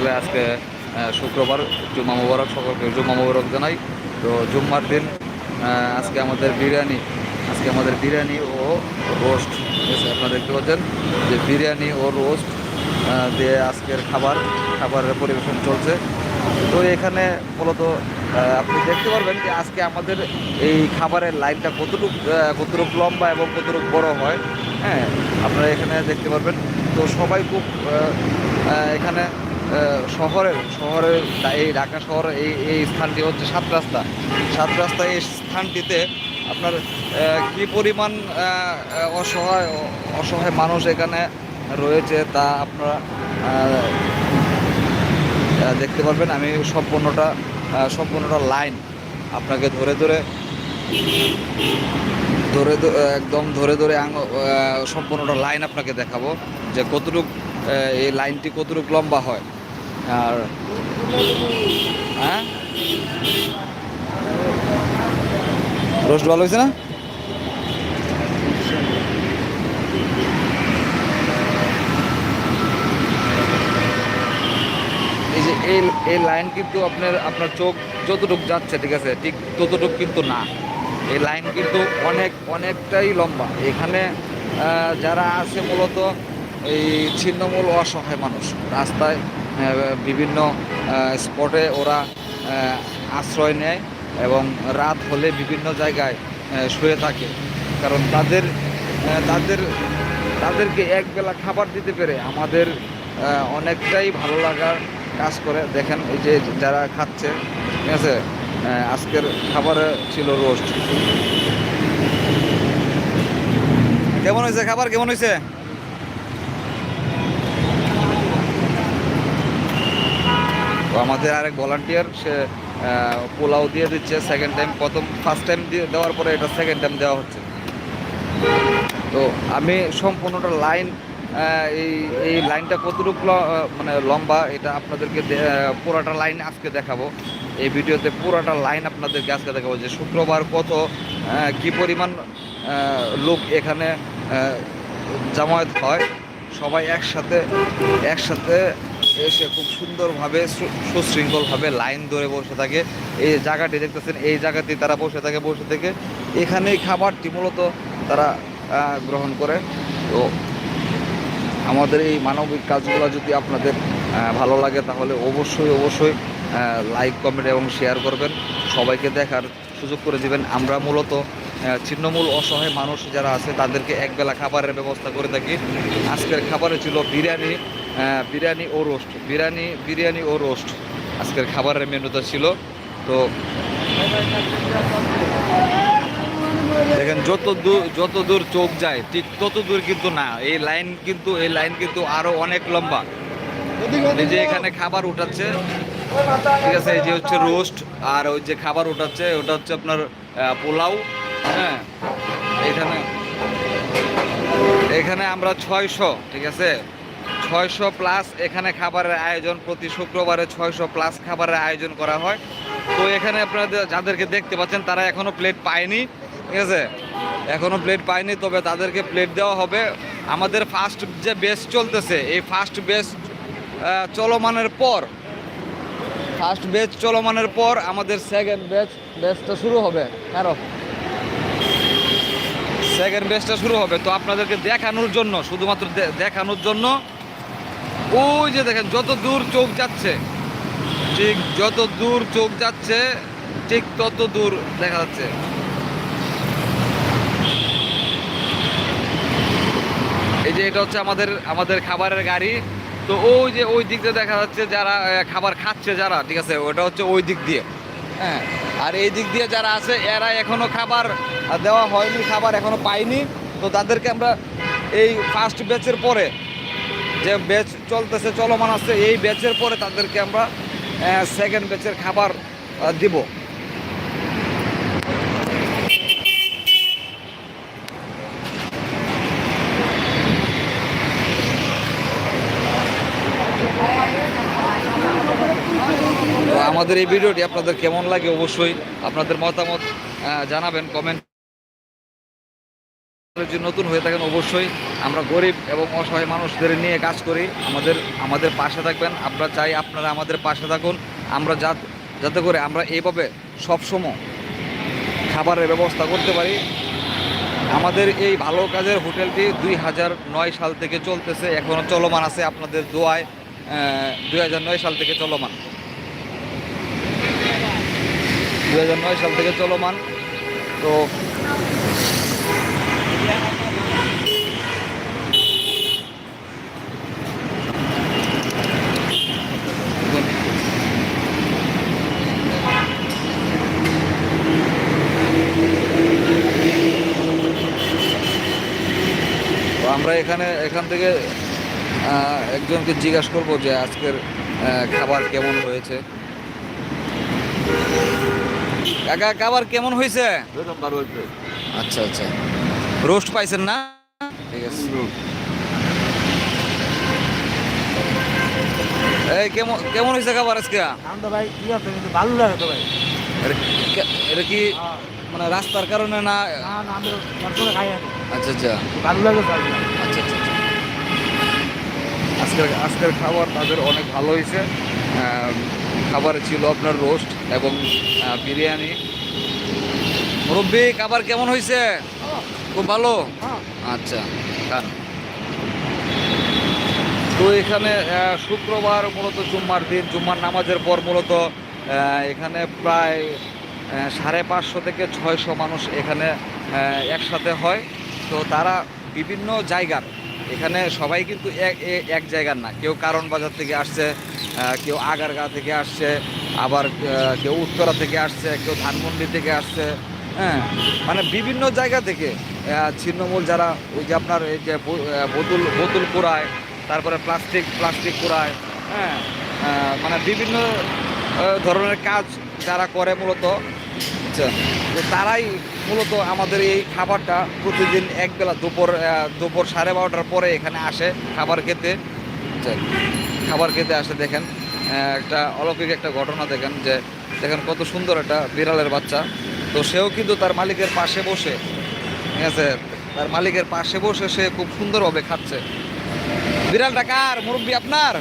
আসলে আজকে শুক্রবার, জুম্মা মুবারক সকলকে, জুম্মা মুবারক জানাই। তো জুম্মার দিন আজকে আমাদের বিরিয়ানি, আজকে আমাদের বিরিয়ানি ও রোস্ট। আপনারা দেখতে পাচ্ছেন যে বিরিয়ানি ও রোস্ট দিয়ে আজকের খাবার, খাবারের পরিবেশন চলছে। তো এখানে মূলত আপনি দেখতে পারবেন যে আজকে আমাদের এই খাবারের লাইনটা কতটুকু কতটুকু লম্বা এবং কতটুকু বড় হয়। হ্যাঁ আপনারা এখানে দেখতে পারবেন। তো সবাই খুব এখানে শহরের শহরের এই ঢাকা শহরের এই এই স্থানটি হচ্ছে সাত রাস্তা। সাত রাস্তা এই স্থানটিতে আপনার কি পরিমাণ অসহায় অসহায় মানুষ এখানে রয়েছে তা আপনারা দেখতে পারবেন। আমি সম্পূর্ণটা সম্পূর্ণটা লাইন আপনাকে ধরে ধরে ধরে একদম ধরে ধরে সম্পূর্ণটা লাইন আপনাকে দেখাবো যে কতটুক এই লাইনটি কতটুক লম্বা হয়। আর হ্যাঁ? রোস্ট ভালো হয়েছে না? এই যে এই এই লাইন কিন্তু আপনার আপনার চোখ যতটুক যাচ্ছে, ঠিক আছে, ঠিক ততটুক কিন্তু না। এই লাইন কিন্তু অনেক, অনেকটাই লম্বা। এখানে যারা আছে মূলত এই ছিন্নমূল অসহায় মানুষ, রাস্তায় বিভিন্ন স্পটে ওরা আশ্রয় নেয় এবং রাত হলে বিভিন্ন জায়গায় শুয়ে থাকে। কারণ তাদের তাদের, তাদেরকে একবেলা খাবার দিতে পেরে আমাদের অনেকটাই ভালো লাগার কাজ করে। দেখেন এই যে যারা খাচ্ছে, ঠিক আছে? আজকের খাবারে ছিল রোস্ট কেমন হয়েছে খাবার? কেমন হয়েছে? আমাদের আরেক ভলান্টিয়ার সে পোলাও দিয়ে দিচ্ছে সেকেন্ড টাইম প্রথম ফার্স্ট টাইম দিয়ে, দেওয়ার পরে এটা সেকেন্ড টাইম দেওয়া হচ্ছে। তো আমি সম্পূর্ণটা লাইন এই এই লাইনটা কতটুকু মানে লম্বা, এটা আপনাদেরকে পুরাটা লাইন আজকে দেখাবো। এই ভিডিওতে পুরাটা লাইন আপনাদেরকে আজকে দেখাবো যে শুক্রবার কত কি পরিমাণ লোক এখানে জামায়াত হয়। সবাই একসাথে একসাথে এসে খুব সুন্দরভাবে সুশৃঙ্খলভাবে লাইন ধরে বসে থাকে। এই জায়গাটি দেখতেছেন, এই জায়গাটি তারা বসে থাকে, বসে থেকে এখানেই খাবারটি মূলত তারা গ্রহণ করে। তো আমাদের এই মানবিক কাজগুলো যদি আপনাদের ভালো লাগে তাহলে অবশ্যই অবশ্যই লাইক, কমেন্ট এবং শেয়ার করবেন। সবাইকে দেখার সুযোগ করে দিবেন। আমরা মূলত ছিন্নমূল অসহায় মানুষ যারা আছে তাদেরকে একবেলা খাবারের ব্যবস্থা করে থাকি। আজকের খাবারে ছিল বিরিয়ানি বিরিয়ানি ও রোস্ট। বিরিয়ানি বিরিয়ানি ও রোস্ট। আজকের খাবারের মেনুটা ছিল। তো দেখেন, যত দূর যত দূর চোখ যায়, ঠিক তত দূর কিন্তু না। এই লাইন কিন্তু, এই লাইন কিন্তু আরও অনেক লম্বা। যে এখানে খাবার উঠাচ্ছে। ঠিক আছে, এই যে হচ্ছে রোস্ট, আর ওই যে খাবার উঠাচ্ছে, ওটা হচ্ছে আপনার পোলাও। হ্যাঁ এখানে এখানে আমরা ছয়শো, ঠিক আছে? ছয়শো প্লাস এখানে খাবারের আয়োজন প্রতি শুক্রবারে ছয়শো প্লাস খাবারের আয়োজন করা হয়। তো এখানে আপনারা যাদেরকে দেখতে পাচ্ছেন, তারা এখনও প্লেট পায়নি, ঠিক আছে? এখনও প্লেট পায়নি, তবে তাদেরকে প্লেট দেওয়া হবে। আমাদের ফার্স্ট যে বেস চলতেছে, এই ফার্স্ট বেস চলমানের পর ফার্স্ট বেচ চলমানের পর আমাদের সেকেন্ড বেচ বেচটা শুরু হবে। কারও সেকেন্ড বেচটা শুরু হবে। তো আপনাদেরকে দেখানোর জন্য, শুধুমাত্র দেখানোর জন্য ওই যে দেখেন, যত দূর চোখ যাচ্ছে, ঠিক যত দূর চোখ যাচ্ছে, ঠিক তত দূর দেখা যাচ্ছে। এই যে এটা হচ্ছে আমাদের আমাদের খাবারের গাড়ি। তো ওই যে ওই দিক দিয়ে দেখা যাচ্ছে যারা খাবার খাচ্ছে যারা, ঠিক আছে, ওটা হচ্ছে ওই দিক দিয়ে হ্যাঁ। আর এই দিক দিয়ে যারা আছে, এরা এখনও খাবার দেওয়া হয়নি, খাবার এখনও পায়নি। তো তাদেরকে আমরা এই ফার্স্ট ব্যাচের পরে যে ব্যাচ চলতেছে, চলমান আছে, এই ব্যাচের পরে তাদেরকে আমরা সেকেন্ড ব্যাচের খাবার দিব। আমাদের এই ভিডিওটি আপনাদের কেমন লাগে অবশ্যই আপনাদের মতামত জানাবেন কমেন্ট নতুন হয়ে থাকেন, অবশ্যই আমরা গরিব এবং অসহায় মানুষদের নিয়ে কাজ করি। আমাদের আমাদের পাশে থাকবেন। আমরা চাই আপনারা আমাদের পাশে থাকুন। আমরা যা, যাতে করে আমরা এইভাবে সবসময় খাবারের ব্যবস্থা করতে পারি। আমাদের এই ভালো কাজের হোটেলটি দুই হাজার নয় সাল থেকে চলতেছে এখনও চলমান আছে আপনাদের দোয়ায় দুই হাজার নয় সাল থেকে চলমান। দুই হাজার নয় সাল থেকে চলমান। তো আমরা এখানে এখান থেকে একজনকে জিজ্ঞাসা করব যে আজকের খাবার কেমন হয়েছে। কাকা খাবার কেমন হয়েছে। আচ্ছা আচ্ছা। রোস্ট পাইছেন না? ঠিক আছে। এই কেমন কেমন হয়েছে খাবার আজকে? ভাই কি আছে? কিন্তু ভালো লাগে তো ভাই। এটা কি- মানে রাস্তার কারণে না? আচ্ছা আচ্ছা। ভালো লাগে আচ্ছা আচ্ছা আচ্ছা। আজকের আজকের খাবার তাদের অনেক ভালো হয়েছে খাবারে ছিল আপনার রোস্ট এবং বিরিয়ানি। মুরব্বী খাবার কেমন হয়েছে খুব ভালো? আচ্ছা তো এখানে শুক্রবার মূলত জুম্মার দিন জুম্মার নামাজের পর মূলত এখানে প্রায় সাড়ে পাঁচশো থেকে ছয়শো মানুষ এখানে একসাথে হয়। তো তারা বিভিন্ন জায়গার এখানে সবাই কিন্তু এক জায়গার না। কেউ কারণ বাজার থেকে আসছে কেউ আগারগা থেকে আসছে আবার কেউ উত্তরা থেকে আসছে কেউ ধানমন্ডি থেকে আসছে হ্যাঁ মানে বিভিন্ন জায়গা থেকে ছিন্নমূল যারা ওই যে আপনার এই যে বোতল বোতল কুড়ায় তারপরে প্লাস্টিক প্লাস্টিক কুড়ায় হ্যাঁ মানে বিভিন্ন ধরনের কাজ যারা করে মূলত বুঝছেন তো তারাই মূলত আমাদের এই খাবারটা প্রতিদিন একবেলা দুপুর দুপুর সাড়ে বারোটার পরে এখানে আসে খাবার খেতে বুঝছেন খাবার খেতে আসে দেখেন একটা অলৌকিক একটা ঘটনা দেখেন যে, দেখেন কত সুন্দর একটা বিড়ালের বাচ্চা তো সেও কিন্তু তার মালিকের পাশে বসে। ঠিক আছে? তার মালিকের পাশে বসে সে খুব সুন্দরভাবে খাচ্ছে। বিড়ালটা কার? মুরব্বী আপনার?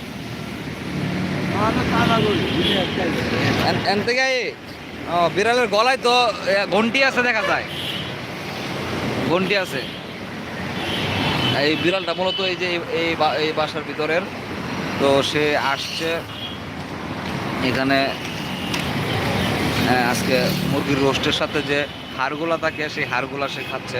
এন- থেকে বিড়ালের গলায় তো ঘন্টি আছে দেখা যায়। ঘন্টি আছে। এই বিড়ালটা মূলত এই যে এই- বাসার ভিতরের। তো সে আসছে। এখানে আজকে মুরগির রোস্টের সাথে যে হাড়গুলা থাকে, সেই হাড়গুলা সে খাচ্ছে।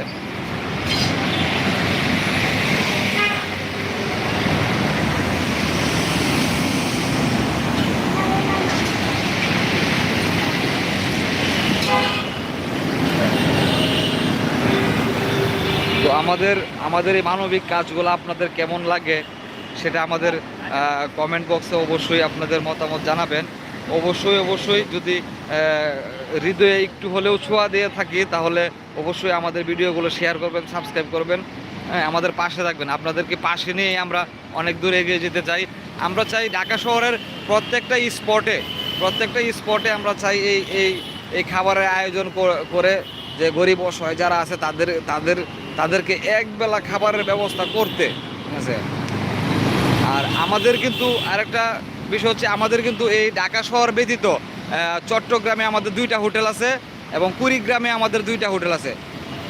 তো আমাদের আমাদের এই মানবিক কাজগুলো আপনাদের কেমন লাগে, সেটা আমাদের কমেন্ট বক্সে অবশ্যই আপনাদের মতামত জানাবেন। অবশ্যই অবশ্যই যদি হৃদয়ে একটু হলেও ছোঁয়া দিয়ে থাকি, তাহলে অবশ্যই আমাদের ভিডিওগুলো শেয়ার করবেন সাবস্ক্রাইব করবেন। হ্যাঁ আমাদের পাশে থাকবেন। আপনাদেরকে পাশে নিয়ে আমরা অনেক দূর এগিয়ে যেতে চাই। আমরা চাই ঢাকা শহরের প্রত্যেকটা স্পটে প্রত্যেকটা স্পটে আমরা চাই এই এই এই খাবারের আয়োজন করে যে গরিব অসহায় যারা আছে, তাদের তাদের, তাদেরকে একবেলা খাবারের ব্যবস্থা করতে। ঠিক আছে? আর আমাদের কিন্তু আরেকটা বিষয় হচ্ছে, আমাদের কিন্তু এই ঢাকা শহর ব্যতীত চট্টগ্রামে আমাদের দুইটা হোটেল আছে এবং কুড়িগ্রামে আমাদের দুইটা হোটেল আছে।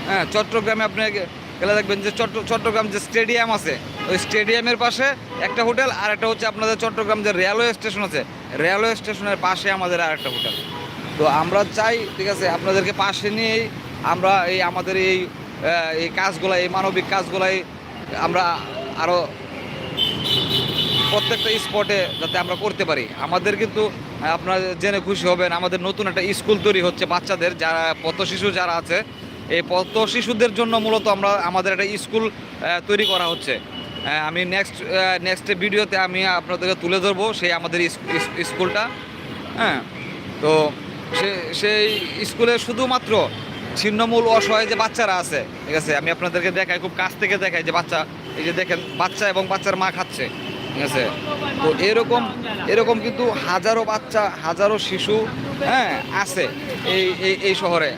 হ্যাঁ চট্টগ্রামে আপনি গেলে দেখবেন যে চট্ট চট্টগ্রাম যে স্টেডিয়াম আছে, ওই স্টেডিয়ামের পাশে একটা হোটেল আর একটা হচ্ছে আপনাদের চট্টগ্রাম যে রেলওয়ে স্টেশন আছে, রেলওয়ে স্টেশনের পাশে আমাদের আর একটা হোটেল। তো আমরা চাই, ঠিক আছে, আপনাদেরকে পাশে নিয়েই আমরা এই আমাদের এই এই কাজগুলো, এই মানবিক কাজগুলাই আমরা আরও প্রত্যেকটা স্পটে যাতে আমরা করতে পারি। আমাদের কিন্তু আপনারা জেনে খুশি হবেন, আমাদের নতুন একটা স্কুল তৈরি হচ্ছে বাচ্চাদের, যারা পথ শিশু যারা আছে, এই পথ শিশুদের জন্য মূলত আমরা, আমাদের একটা স্কুল তৈরি করা হচ্ছে। আমি নেক্সট নেক্সট ভিডিওতে আমি আপনাদেরকে তুলে ধরবো সেই আমাদের স্কুলটা হ্যাঁ তো সে, সেই স্কুলে শুধুমাত্র ছিন্নমূল অসহায় যে বাচ্চারা আছে, ঠিক আছে, আমি আপনাদেরকে দেখাই, খুব কাছ থেকে দেখাই যে বাচ্চা, এই যে দেখেন, বাচ্চা এবং বাচ্চার মা খাচ্ছে। ঠিক আছে? তো এরকম এরকম কিন্তু হাজারো বাচ্চা, হাজারো শিশু হ্যাঁ আছে এই এই শহরে।